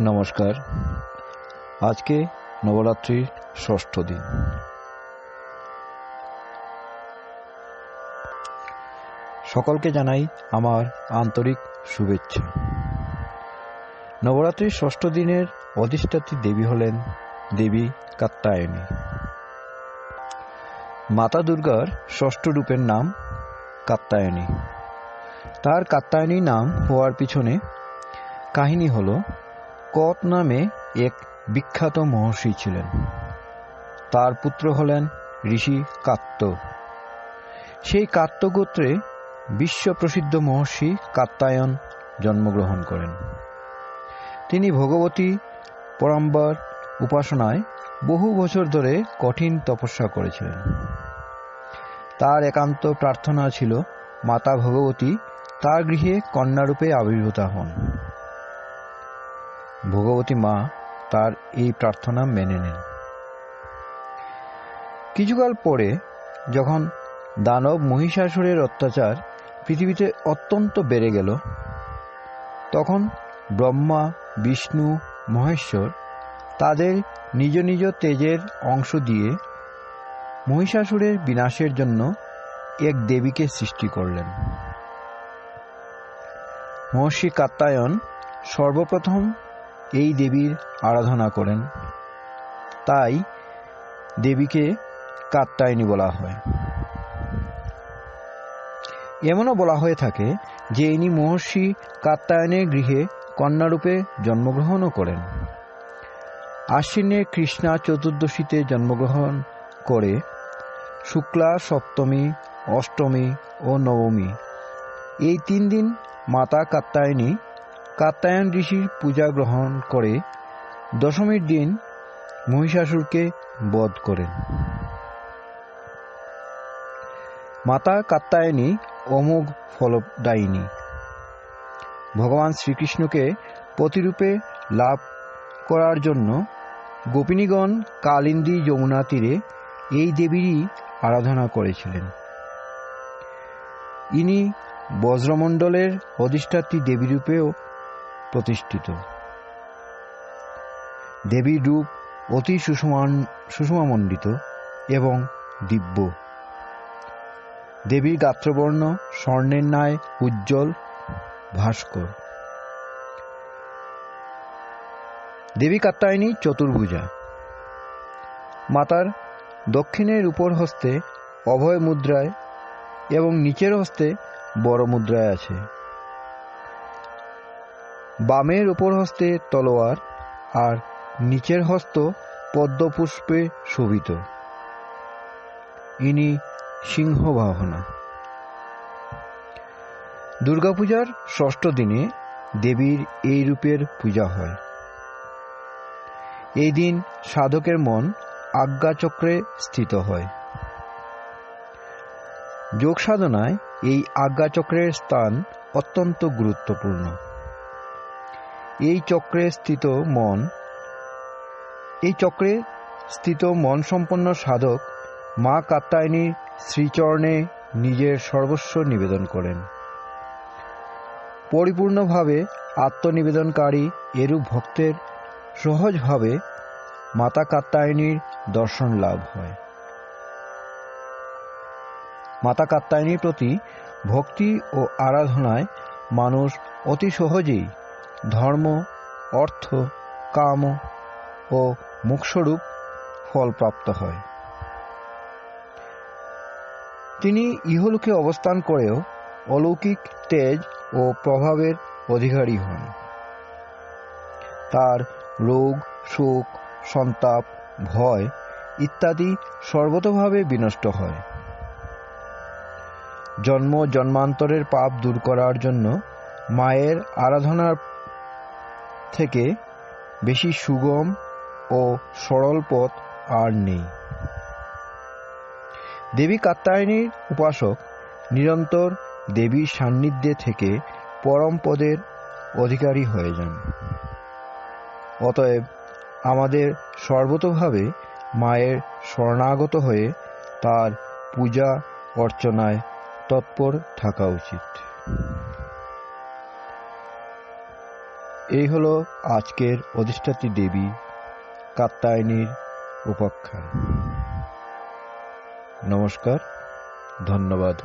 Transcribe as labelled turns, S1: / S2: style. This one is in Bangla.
S1: নমস্কার। আজকে নবরাত্রির ষষ্ঠ দিন। সকলকে জানাই আমার আন্তরিক শুভেচ্ছা। নবরাত্রির ষষ্ঠ দিনের অধিষ্ঠাত্রী দেবী হলেন দেবী কাত্তায়নী মাতা দুর্গার ষষ্ঠ রূপের নাম কাত্তায়নী তার কাত্তায়নী নাম হওয়ার পিছনে কাহিনী হলো কট নামে এক বিখ্যাত মহর্ষি ছিলেন। তার পুত্র হলেন ঋষি কাত্য। সেই কাত্য গোত্রে বিশ্বপ্রসিদ্ধ মহর্ষি কাত্তায়ন জন্মগ্রহণ করেন। তিনি ভগবতী পরম্বর উপাসনায় বহু বছর ধরে কঠিন তপস্যা করেছিলেন। তার একান্ত প্রার্থনা ছিল, মাতা ভগবতী, তার গৃহে কন্যারূপে আবির্ভূতা হন। ভগবতী মা তার এই প্রার্থনা মেনে নেন কিছুকাল পরে যখন দানব মহিষাসুরের অত্যাচার পৃথিবীতে অত্যন্ত বেড়ে গেল, তখন ব্রহ্মা, বিষ্ণু, মহেশ্বর তাদের নিজ নিজ তেজের অংশ দিয়ে মহিষাসুরের বিনাশের জন্য এক দেবীকে সৃষ্টি করলেন। মহর্ষি কাত্তায়ন সর্বপ্রথম এই দেবীর আরাধনা করেন। তাই দেবীকে কাত্তায়নী বলা হয়। এমনও বলা হয়ে থাকে যে ইনি মহর্ষি কাত্তায়নের গৃহে কন্যারূপে জন্মগ্রহণও করেন। আশ্বিনে কৃষ্ণা চতুর্দশীতে জন্মগ্রহণ করে শুক্লা, সপ্তমী, অষ্টমী ও নবমী। এই তিন দিন মাতা কাত্তায়নী কাত্তায়ন ঋষির পূজা গ্রহণ করে দশমীর দিন মহিষাসুরকে বধ করেন। মাতা কাত্তায়নী অমোঘ ফলদায়িনী। ভগবান শ্রীকৃষ্ণকে প্রতিরূপে লাভ করার জন্য গোপিনীগণ কালিন্দী যমুনা তীরে এই দেবীরই আরাধনা করেছিলেন। ইনি বজ্রমণ্ডলের অধিষ্ঠাত্রী দেবীরূপেও প্রতিষ্ঠিত। দেবীর রূপ অতি সুষমান, সুষমামণ্ডিত এবং দিব্য। দেবীর গাত্রবর্ণ, স্বর্ণের ন্যায় উজ্জ্বল, ভাস্কর। দেবী কাত্তায়নী চতুর্ভুজা। মাতার দক্ষিণের উপর হস্তে অভয় মুদ্রায় এবং নিচের হস্তে বড় মুদ্রায় আছে। বামের উপর হস্তে তলোয়ার আর নিচের হস্ত পদ্মপুষ্পে শোভিত। ইনি সিংহ বাহনা দুর্গাপূজার ষষ্ঠ দিনে দেবীর এই রূপের পূজা হয়। এই দিন সাধকের মন আজ্ঞাচক্রে স্থিত হয়। যোগ সাধনায় এই আজ্ঞাচক্রের স্থান অত্যন্ত গুরুত্বপূর্ণ। এই চক্রে স্থিত মন, এই চক্রে স্থিত মন সম্পন্ন সাধক মা কাত্তায়নীর শ্রীচরণে নিজের সর্বস্ব নিবেদন করেন। পরিপূর্ণভাবে আত্মনিবেদনকারী এরূপ ভক্তের সহজভাবে মাতা কাত্তায়নীর দর্শন লাভ হয়। মাতা কাত্তায়নীর প্রতি ভক্তি ও আরাধনায় মানুষ অতি সহজেই ধর্ম, অর্থ, কাম ও মুখস্বরূপ ফলপ্রাপ্ত হয়। তিনি ইহলোকে অবস্থান করেও অলৌকিক তেজ ও প্রভাবের অধিকারী হন। তার রোগ, শোক, সন্তাপ, ভয় ইত্যাদি সর্বতভাবে বিনষ্ট হয়। জন্ম জন্মান্তরের পাপ দূর করার জন্য মায়ের আরাধনার থেকে বেশি সুগম ও সরল পথ আর নেই। দেবী কাত্তায়নীর উপাসক নিরন্তর দেবীর সান্নিধ্যে থেকে পরম পদের অধিকারী হয়ে যান। অতএব আমাদের সর্বতোভাবে মায়ের শরণাগত হয়ে তার পূজা অর্চনায় তৎপর থাকা উচিত। এই হলো আজকের অধিষ্ঠাত্রী দেবী কাত্তায়নীর উপাখ্যান। নমস্কার ধন্যবাদ।